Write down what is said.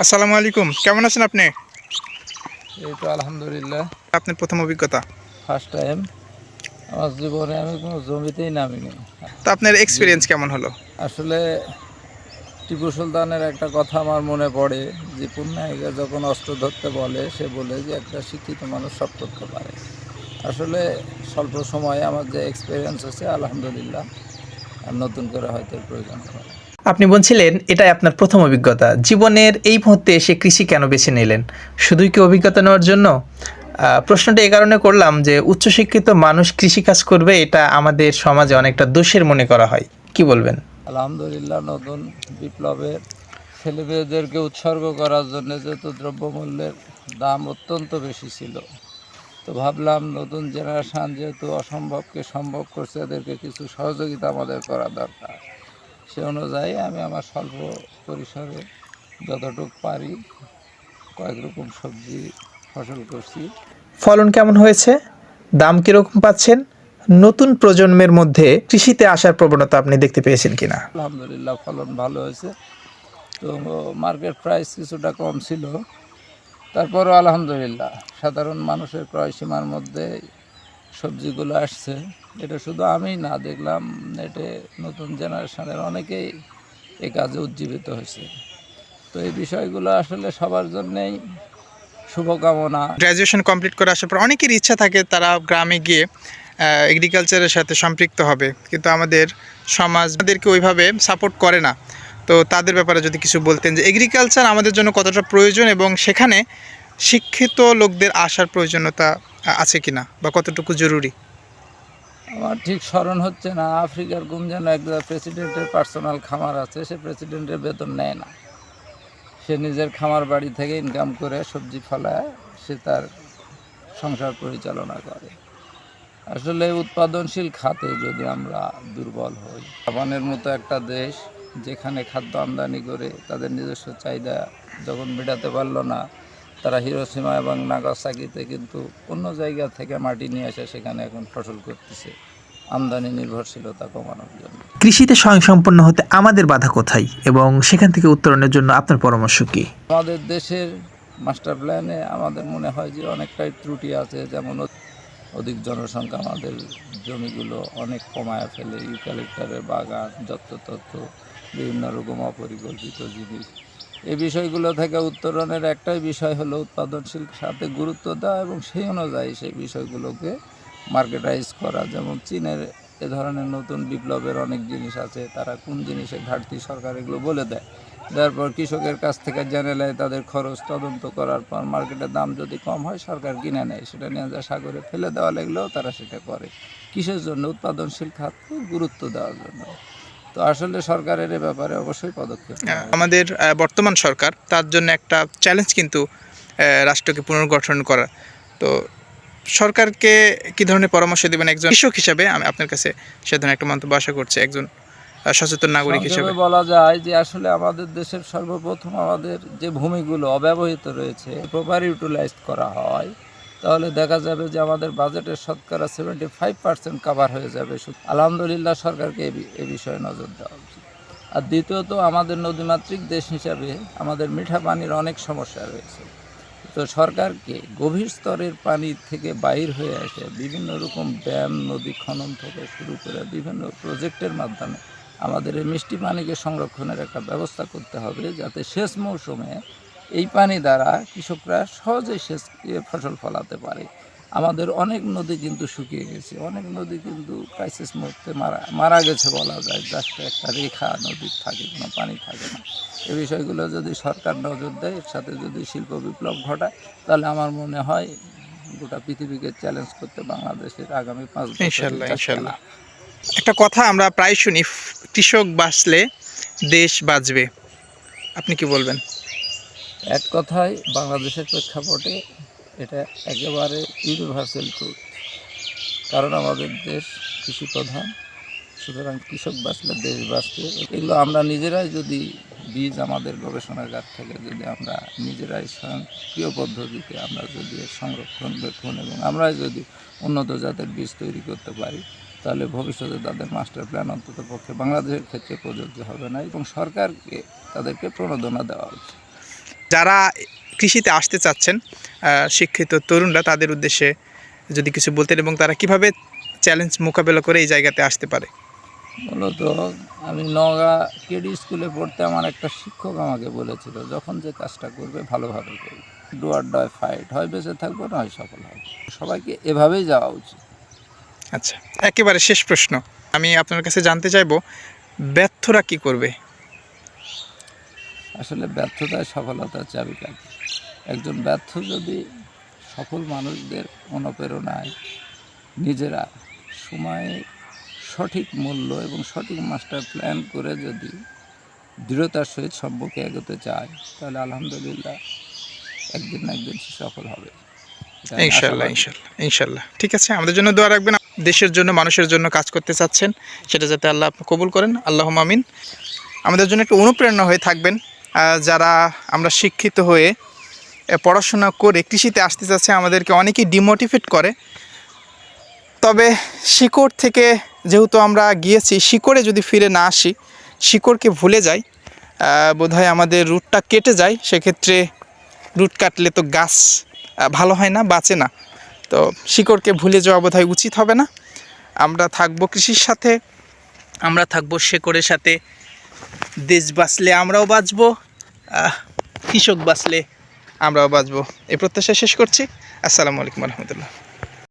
আসসালামু আলাইকুম। কেমন আছেন আপনি? এই তো আলহামদুলিল্লাহ। আপনার প্রথম অভিজ্ঞতা? ফার্স্ট টাইম আমার জীবনে আমি কোনো জমিতেই নামিনি। তো আপনার এক্সপিরিয়েন্স কেমন হলো? আসলে টিপু সুলতানের একটা কথা আমার মনে পড়ে যে পুণ্যায়িকা যখন অস্ত্র ধরতে বলে সে বলে যে একটা শিক্ষিত মানুষ সব করতে পারে। আসলে স্বল্প সময়ে আমার যে এক্সপিরিয়েন্স আছে আলহামদুলিল্লাহ আর নতুন করে হয়তো প্রয়োজন হবে না। আপনি বলছিলেন, এটাই আপনার প্রথম অভিজ্ঞতা। জীবনের এই মুহূর্তে এসে কৃষি কেন বেছে নিলেন? শুধুই কি অভিজ্ঞতা নেওয়ার জন্য? প্রশ্নটা এই কারণে করলাম যে, উচ্চশিক্ষিত মানুষ কৃষিকাজ করবে, এটা আমাদের সমাজে অনেকটা দোষের মনে করা হয়। কি বলবেন? আলহামদুলিল্লাহ, নতুন বিপ্লবের ছেলে মেয়েদেরকে উৎসর্গ করার জন্য যেহেতু দ্রব্যমূল্যের দাম অত্যন্ত বেশি ছিল, তো ভাবলাম নতুন জেনারেশান যেহেতু অসম্ভবকে সম্ভব করছে, এদেরকে কিছু সহযোগিতা আমাদের করা দরকার। সে অনুযায়ী আমি আমার স্বল্প পরিসরে যতটুকু পারি কয়েক রকম সবজি ফসল করছি। ফলন কেমন হয়েছে? দাম কীরকম পাচ্ছেন? নতুন প্রজন্মের মধ্যে কৃষিতে আসার প্রবণতা আপনি দেখতে পেয়েছেন কিনা? আলহামদুলিল্লাহ ফলন ভালো হয়েছে। তো মার্কেট প্রাইস কিছুটা কম ছিল। তারপরও আলহামদুলিল্লাহ সাধারণ মানুষের ক্রয় সীমার মধ্যে সবজিগুলো আসছে। এটা শুধু আমি না দেখলাম, নেটে নতুন জেনারেশনের অনেকেই এই কাজে উজ্জীবিত হয়েছে। তো এই বিষয়গুলো আসলে সবার জন্যেই শুভকামনা। গ্র্যাজুয়েশন কমপ্লিট করে আসার পর অনেকের ইচ্ছা থাকে তারা গ্রামে গিয়ে এগ্রিকালচারের সাথে সম্পৃক্ত হবে। কিন্তু আমাদের সমাজ আমাদেরকে ওইভাবে সাপোর্ট করে না। তো তাদের ব্যাপারে যদি কিছু বলতেন যে এগ্রিকালচার আমাদের জন্য কতটা প্রয়োজন এবং সেখানে শিক্ষিত লোকদের আসার প্রয়োজনীয়তা আছে কিনা বা কতটুকু জরুরি? আমার ঠিক স্মরণ হচ্ছে না, আফ্রিকার কোন যেন এক প্রেসিডেন্টের পার্সোনাল খামার আছে, সে প্রেসিডেন্টের বেতন নেয় না। সে নিজের খামার বাড়ি থেকে ইনকাম করে সবজি ফলায়, সে তার সংসার পরিচালনা করে। আসলে উৎপাদনশীল খাতে যদি আমরা দুর্বল হই, জাপানের মতো একটা দেশ যেখানে খাদ্য আমদানি করে তাদের নিজস্ব চাহিদা যখন মেটাতে পারল না তারা হিরোসীমা এবং নাগাসাকিতে কিন্তু অন্য জায়গা থেকে মাটি নিয়ে এসে সেখানে এখন ফসল করতেছে। আমদানি নির্ভরশীলতা কমানোর জন্য। কৃষিতে স্বয়ংসম্পন্ন হতে আমাদের বাধা কোথায়? এবং সেখান থেকে উত্তরণের জন্য আপনার পরামর্শ কি? আমাদের দেশের মাস্টার প্ল্যানে আমাদের মনে হয় যে অনেকটাই ত্রুটি আছে। যেমন অধিক জনসংখ্যা আমাদের জমিগুলো অনেক কমায় ফেলে। ইউক্যালিপ্টারের বাগান যত্রতত্ত্ব বিভিন্ন রকম অপরিকল্পিত জিনিস। এই বিষয়গুলো থেকে উত্তরণের একটাই বিষয় হলো উৎপাদনশীল সাথে গুরুত্ব দেওয়া এবং সেই অনুযায়ী সেই বিষয়গুলোকে মার্কেটাইজ করা। যেমন চীনের এ ধরনের নতুন বিপ্লবের অনেক জিনিস আছে, তারা কোন জিনিসের ঘাটতি সরকার এগুলো বলে দেয়। তারপর কৃষকের কাছ থেকে জেনে নেয় তাদের খরচ তদন্ত করার পর মার্কেটের দাম যদি কম হয় সরকার কিনে নেয়। সেটা নিয়ে যা সাগরে ফেলে দেওয়া লাগলেও তারা সেটা করে। কিসের জন্য? উৎপাদনশীল খাতকে গুরুত্ব দেওয়ার জন্য। তো আসলে সরকারের এ ব্যাপারে অবশ্যই পদক্ষেপ আমাদের বর্তমান সরকার তার জন্য একটা চ্যালেঞ্জ কিন্তু রাষ্ট্রকে পুনর্গঠন করা। তো সরকারকে কি ধরনের পরামর্শ দেবেন একজন কৃষক হিসাবে? আমি আপনার কাছে সে ধরনের একটা মন্তব্য আশা করছি একজন সচেতন নাগরিক হিসেবে। বলা যায় যে আসলে আমাদের দেশের সর্বপ্রথম আমাদের যে ভূমিগুলো অব্যবহৃত রয়েছে প্রপার ইউটিলাইজ করা হয় তাহলে দেখা যাবে যে আমাদের বাজেটের শতকরা সেভেন্টি ফাইভ পার্সেন্ট কাভার হয়ে যাবে। আলহামদুলিল্লাহ সরকারকে বি- বিষয়ে নজর দেওয়া উচিত। আর দ্বিতীয়ত, আমাদের নদীমাতৃক দেশ হিসাবে আমাদের মিঠা পানির অনেক সমস্যা রয়েছে। তো সরকারকে গভীর স্তরের পানি থেকে বাইর হয়ে আসে বিভিন্ন রকম ড্যাম, নদী খনন থেকে শুরু করে বিভিন্ন প্রজেক্টের মাধ্যমে আমাদের এই মিষ্টি পানিকে সংরক্ষণের একটা ব্যবস্থা করতে হবে যাতে শেষ মৌসুমে এই পানি দ্বারা কৃষকরা সহজেই সেচ ফসল ফলাতে পারে। আমাদের অনেক নদী কিন্তু শুকিয়ে গেছে অনেক নদী কিন্তু ক্রাইসিস মুহূর্তে মারা মারা গেছে বলা যায়। জাস্ট একটা রেখা নদীর থাকে কোনো পানি থাকে না। এই বিষয়গুলো যদি সরকার নজর দেয় এর সাথে যদি শিল্প বিপ্লব ঘটায় তাহলে আমার মনে হয় গোটা পৃথিবীকে চ্যালেঞ্জ করতে বাংলাদেশের আগামী পাঁচ ইনশাল্লাহ। একটা কথা আমরা প্রায় শুনি কৃষক বাঁচলে দেশ বাঁচবে। আপনি কি বলবেন? এক কথায় বাংলাদেশের প্রেক্ষাপটে এটা একেবারে ইউনিভার্সাল ট্রুথ কারণ আমাদের দেশ কৃষি প্রধান সুতরাং কৃষক বাঁচলে দেশ বাঁচবে। এগুলো আমরা নিজেরাই যদি বীজ আমাদের গবেষণাগার থেকে যদি আমরা নিজেরাই স্বয়ংক্রিয় পদ্ধতিতে আমরা যদি সংরক্ষণ বেক্ষণ এবং আমরাই যদি উন্নত জাতের বীজ তৈরি করতে পারি, তাহলে ভবিষ্যতে তাদের মাস্টার প্ল্যান অন্তত পক্ষে বাংলাদেশের ক্ষেত্রে প্রযোজ্য হবে না এবং সরকারকে তাদেরকে প্রণোদনা দেওয়া উচিত। যারা কৃষিতে আসতে চাচ্ছেন শিক্ষিত তরুণরা তাদের উদ্দেশ্যে যদি কিছু বলতেন এবং তারা কীভাবে চ্যালেঞ্জ মোকাবেলা করে এই জায়গাতে আসতে পারে? মূলত আমি নগা কেডি স্কুলে পড়তে আমার একটা শিক্ষক আমাকে বলেছিল যখন যে কাজটা করবে ভালোভাবে করবে। ডুয়ার ডয় ফাইট হয় বেঁচে থাকব না হয় সফল হবে। সবাইকে এভাবেই যাওয়া উচিত। আচ্ছা একেবারে শেষ প্রশ্ন। আমি আপনার কাছে জানতে চাইব ব্যর্থরা কি করবে? আসলে ব্যর্থতায় সফলতার চাবিকাঠি। একজন ব্যর্থ যদি সফল মানুষদের অনুপ্রেরণায় নিজেরা সময়ে সঠিক মূল্য এবং সঠিক মাস্টার প্ল্যান করে যদি দৃঢ়তার সহিত সম্পর্কে এগোতে চায় তাহলে আলহামদুলিল্লাহ একদিন না একদিন সে সফল হবে। ইনশাল্লাহ ইনশাল্লাহ ইনশাল্লাহ। ঠিক আছে আমাদের জন্য দোয়া রাখবেন। দেশের জন্য মানুষের জন্য কাজ করতে চাচ্ছেন সেটা যাতে আল্লাহ আপনি কবুল করেন। আল্লাহ আমিন। আমাদের জন্য একটু অনুপ্রেরণা হয়ে থাকবেন। যারা আমরা শিক্ষিত হয়ে পড়াশোনা করে কৃষিতে আসতে চাচ্ছে, আমাদেরকে অনেকেই ডিমোটিভেট করে। তবে শিকড় থেকে যেহেতু আমরা গিয়েছি, শিকড়ে যদি ফিরে না আসি, শিকড়কে ভুলে যাই বোধ হয় আমাদের রুটটা কেটে যায়, সেক্ষেত্রে রুট কাটলে তো গাছ ভালো হয় না, বাঁচে না। তো শিকড়কে ভুলে যাওয়া বোধ হয় উচিত হবে না। আমরা থাকব কৃষির সাথে, আমরা থাকব শেকড়ের সাথে দেশ বাঁচলে আমরাও বাঁচব কৃষক বাঁচলে আমরাও বাঁচব। এই প্রত্যাশা শেষ করছি। আসসালামু আলাইকুম রহমতুল্লাহ।